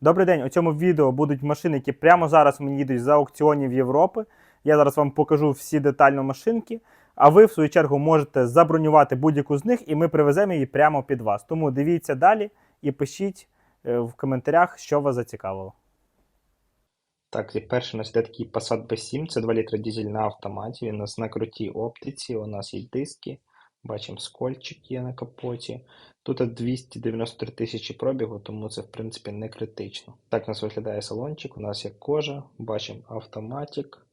Добрий день! У цьому відео будуть машини, які прямо зараз мені їдуть з аукціонів Європи. Я зараз вам покажу всі детально машинки. А ви, в свою чергу, можете забронювати будь-яку з них, і ми привеземо її прямо під вас. Тому дивіться далі і пишіть е, в коментарях, що вас зацікавило. Так, і перший у нас йде такий Passat B7, це 2 літра дизель на автоматі. Він у нас на крутій оптиці, у нас є диски, бачимо скольчик є на капоті. Тут 293 тисячі пробігу, тому це в принципі не критично. Так у нас виглядає салончик, у нас є кожа, бачимо автоматик.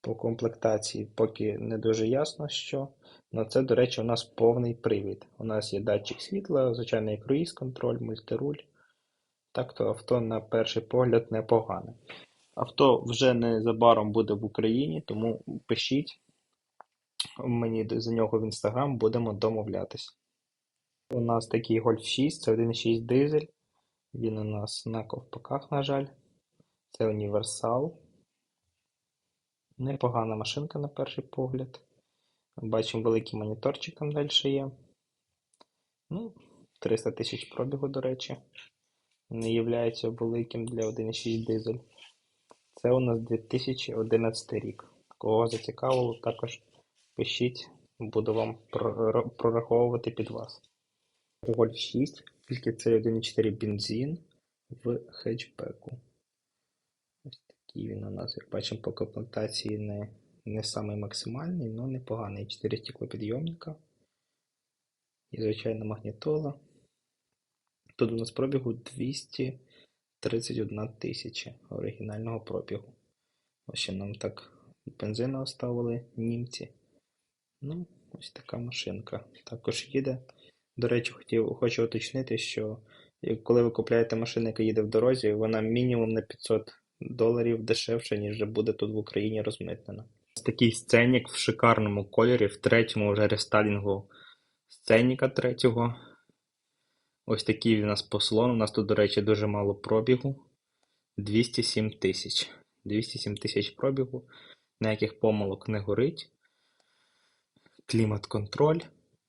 По комплектації поки не дуже ясно, що. Але це, до речі, у нас повний привід. У нас є датчик світла, звичайний круїз контроль, мультируль. Так то авто на перший погляд непогане. Авто вже незабаром буде в Україні, тому пишіть мені за нього в інстаграм, будемо домовлятись. У нас такий Golf 6, це 1.6 дизель. Він у нас на ковпаках, на жаль. Це універсал. Непогана машинка на перший погляд. Бачимо великий моніторчик там далі є. Ну, 300 тисяч пробігу, до речі. Не є великим для 1.6 дизель. Це у нас 2011 рік. Кого зацікавило, також пишіть, буду вам прораховувати під вас. Golf 6, тільки це 1.4 бензин в хетчбеку. Ось такий він у нас, як бачимо, по комплектації не, не самий максимальний, але непоганий. 4 стеклопідйомника. І звичайна магнітола. Тут у нас пробігу 231 тисяча оригінального пробігу. Ось ще нам так бензину оставили німці. Ну, ось така машинка. Також їде. До речі, хотів, хочу уточнити, що коли ви купляєте машину, яка їде в дорозі, вона мінімум на 500 доларів дешевше, ніж буде тут в Україні розмитнена. Такий сценік в шикарному кольорі, в третьому вже рестайлінгу сценіка третього. Ось такий у нас по салону. У нас тут, до речі, дуже мало пробігу. 207 тисяч. 207 тисяч пробігу. Ніяких помилок не горить. Клімат-контроль.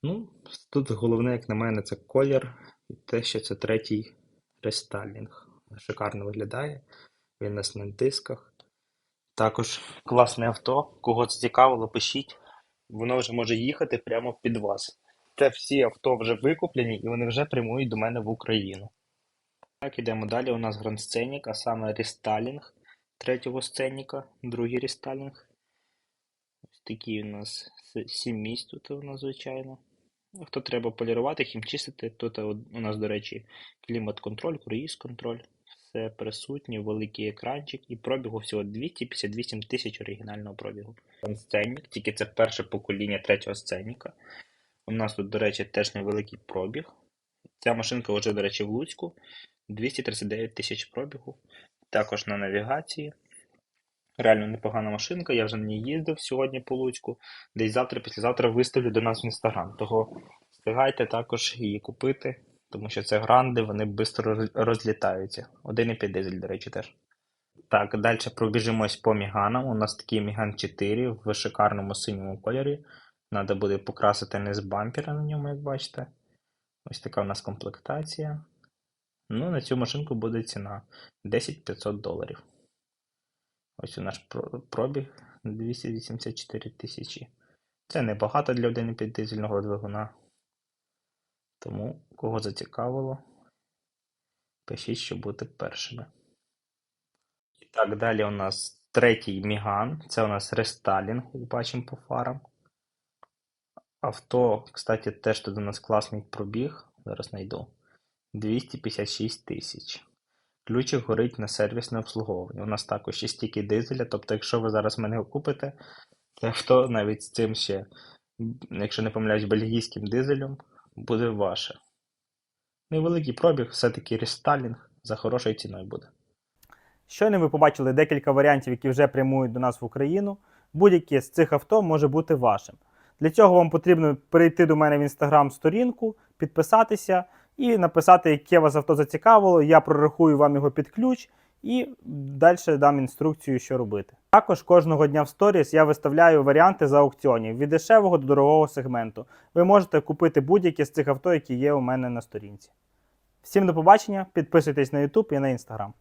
Ну, тут головне, як на мене, це колір і те, що це третій рестайлінг. Шикарно виглядає. Він у нас на дисках. Також класне авто. Кого це цікавило, пишіть. Воно вже може їхати прямо під вас. Це всі авто вже викуплені і вони вже прямують до мене в Україну. Так, ідемо далі. У нас Grand Scenic, а саме рестайлінг третього сценіка, другий рестайлінг. Такий у нас 7 місць тут у нас, звичайно. Ну, Хто треба полірувати, хімчистити, тут у нас, до речі, клімат-контроль, круїз-контроль. Все присутнє, великий екранчик і пробігу всього 258 тисяч оригінального пробігу. Сценік, тільки це перше покоління третього сценіка. У нас тут, до речі, теж невеликий пробіг. Ця машинка вже, до речі, в Луцьку. 239 тисяч пробігу. Також на навігації. Реально непогана машинка, я вже на ній їздив сьогодні по Луцьку. Десь завтра, післязавтра виставлю до нас в інстаграм. Того встигайте також її купити, тому що це гранди, вони швидко роз- розлітаються. 1,5 дизель, до речі, теж. Так, далі пробіжимось по Міганам. У нас такий Міган 4 в шикарному синьому кольорі. Треба буде покрасити низ бампера на ньому, як бачите. Ось така у нас комплектація. Ну, на цю машинку буде ціна 10 500 доларів. Ось у наш пробіг 284 тисячі. Це небагато для 1,5 дизельного двигуна. Тому, кого зацікавило, пишіть, щоб бути першими. І так, далі у нас третій Міган. Це у нас рестайлінг, як бачимо по фарам. Авто, кстати, теж тут у нас класний пробіг. Зараз знайду. 256 тисяч. Ключик горить на сервісне обслуговування. У нас також є стільки дизеля, тобто, якщо ви зараз мене купите, це авто навіть з цим ще, якщо не помиляюсь, бельгійським дизелем, буде ваше. Невеликий пробіг, все-таки рестайлінг за хорошою ціною буде. Щойно ви побачили декілька варіантів, які вже прямують до нас в Україну. Будь-яке з цих авто може бути вашим. Для цього вам потрібно перейти до мене в інстаграм-сторінку, підписатися і написати, яке вас авто зацікавило. Я прорахую вам його під ключ і далі дам інструкцію, що робити. Також кожного дня в сторіс я виставляю варіанти за аукціонів від дешевого до дорогого сегменту. Ви можете купити будь-яке з цих авто, які є у мене на сторінці. Всім до побачення, підписуйтесь на YouTube і на Instagram.